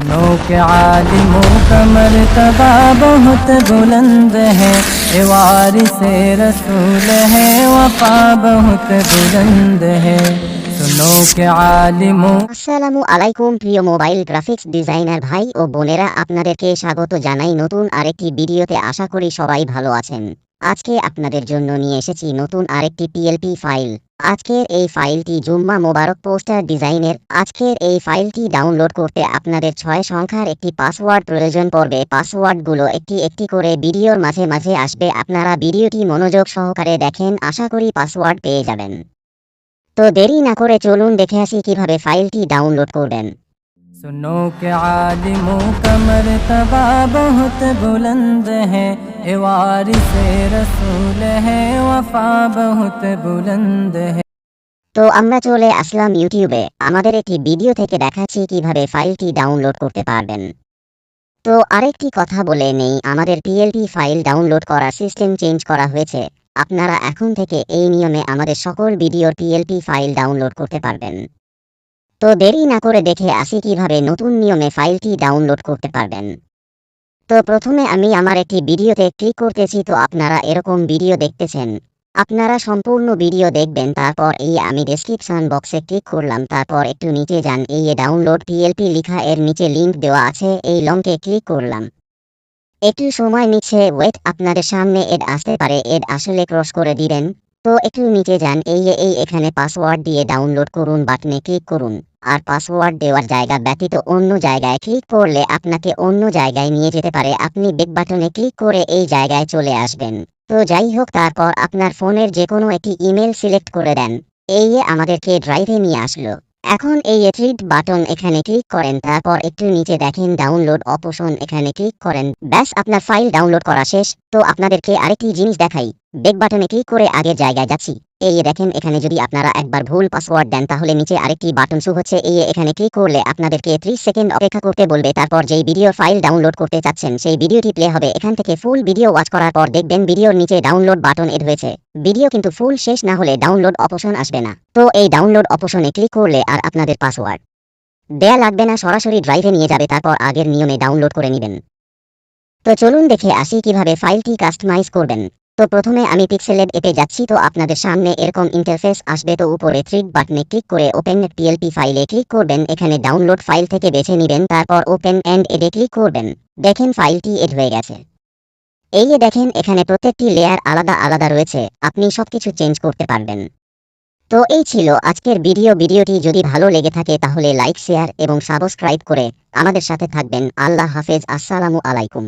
सुनो के आलिमों का मर्तबा बहुत बुलंद है ये वारिस रसूल है वफा बहुत बुलंद है सुनो के आलिमों আসসালামু আলাইকুম প্রিয় মোবাইল গ্রাফিক্স ডিজাইনার ভাই ও বোনেরা আপনাদেরকে স্বাগত জানাই নতুন আরেকটি ভিডিওতে আশা করি সবাই ভালো আছেন আজকে আপনাদের জন্য নিয়ে এসেছি নতুন আরেকটি পিএলপি ফাইল আজকের এই ফাইলটি জুম্মা মোবারক পোস্টার ডিজাইনের। আজকের এই ফাইলটি ডাউনলোড করতে আপনাদের ছয় সংখ্যার একটি পাসওয়ার্ড প্রয়োজন পড়বে। পাসওয়ার্ডগুলো একটি একটি করে ভিডিওর মাঝে মাঝে আসবে। আপনারা ভিডিওটি মনোযোগ সহকারে দেখেন। আশা করি পাসওয়ার্ড পেয়ে যাবেন। তো দেরি না করে চলুন দেখে আসি কীভাবে ফাইলটি ডাউনলোড করবেন। सुनो के आलिमों का मर्तबा बहुत बुलंद है ये वारिस रसूल है वफा बहुत बुलंद है তো আমরা চলে আসলাম ইউটিউবে আমাদের একটি ভিডিও থেকে দেখাচ্ছি কিভাবে ফাইলটি ডাউনলোড করতে পারবেন তো আরেকটি কথা বলে নেই আমাদের পিএলপি ফাইল ডাউনলোড করার সিস্টেম চেঞ্জ করা হয়েছে আপনারা এখন থেকে এই নিয়মে আমাদের সকল ভিডিওর পিএলপি ফাইল ডাউনলোড করতে পারবেন তো দেরি না করে দেখে আসি কীভাবে নতুন নিয়মে ফাইলটি ডাউনলোড করতে পারবেন। তো প্রথমে আমি আমার একটি ভিডিওতে ক্লিক করতেছি তো আপনারা এরকম ভিডিও দেখতেছেন। আপনারা সম্পূর্ণ ভিডিও দেখবেন, তারপর এই আমি ডেসক্রিপশন বক্সে ক্লিক করলাম, তারপর একটু নিচে যান, এই ডাউনলোড পিএলপি লিখা, এর নিচে লিংক দেওয়া আছে, এই লঙ্কে ক্লিক করলাম। একটু সময় নিচ্ছে ওয়েট আপনাদের সামনে এড আসতে পারে এড আসলে ক্রস করে দিবেন। তো একটু নিচে যান, এই এই এখানে পাসওয়ার্ড দিয়ে ডাউনলোড করুন বাটনে ক্লিক করুন। আর পাসওয়ার্ড দেওয়ার জায়গা ব্যতীত অন্য জায়গায় ক্লিক করলে আপনাকে অন্য জায়গায় নিয়ে যেতে পারে। আপনি বেক বাটনে ক্লিক করে এই জায়গায় চলে আসবেন। তো যাই হোক, তারপর আপনার ফোনের যে কোনো একটি ইমেল সিলেক্ট করে দেন। এই আমাদেরকে ড্রাইভে নিয়ে আসলো। এখন এই এট্রিট বাটন এখানে ক্লিক করেন। তারপর একটু নিচে দেখেন ডাউনলোড অপশন এখানে ক্লিক করেন। ব্যাস, আপনার ফাইল ডাউনলোড করা শেষ। তো আপনাদেরকে আরেকটি জিনিস দেখাই। বেক বাটনে ক্লিক করে আগের জায়গায় যাচ্ছি। এই দেখেন, এখানে যদি আপনারা একবার ভুল পাসওয়ার্ড দেন, তাহলে নিচে আরেকটি বাটন শু হচ্ছে। এই এখানে ক্লিক করলে আপনাদেরকে ত্রিশ সেকেন্ড অপেক্ষা করতে বলবে। তারপর যেই ভিডিও ফাইল ডাউনলোড করতে চাচ্ছেন, সেই ভিডিওটি প্লে হবে। এখান থেকে ফুল ভিডিও ওয়াচ করার পর দেখবেন ভিডিওর নিচে ডাউনলোড বাটন এড হয়েছে। ভিডিও কিন্তু ফুল শেষ না হলে ডাউনলোড অপশন আসবে না। তো এই ডাউনলোড অপশনে ক্লিক করলে আর আপনাদের পাসওয়ার্ড দেয়া লাগবে না, সরাসরি ড্রাইভে নিয়ে যাবে। তারপর আগের নিয়মে ডাউনলোড করে নেবেন। তো চলুন দেখে আসি কীভাবে ফাইলটি কাস্টমাইজ করবেন। তো প্রথমে আমি পিক্সেলেড এপে যাচ্ছি, তো আপনাদের সামনে এরকম ইন্টারফেস আসবে, তো উপরে থ্রিড বাটনে ক্লিক করে ওপেন পিএলপি ফাইলে ক্লিক করবেন। এখানে ডাউনলোড ফাইল থেকে বেছে নেবেন, তারপর ওপেন এন্ড এডে ক্লিক করবেন। দেখেন ফাইলটি এড হয়ে গেছে। এই যে দেখেন, এখানে প্রত্যেকটি লেয়ার আলাদা আলাদা রয়েছে, আপনি সবকিছু চেঞ্জ করতে পারবেন। তো এই ছিল আজকের ভিডিও ভিডিওটি যদি ভালো লেগে থাকে, তাহলে লাইক শেয়ার এবং সাবস্ক্রাইব করে আমাদের সাথে থাকবেন। আল্লাহ হাফেজ, আসসালামু আলাইকুম।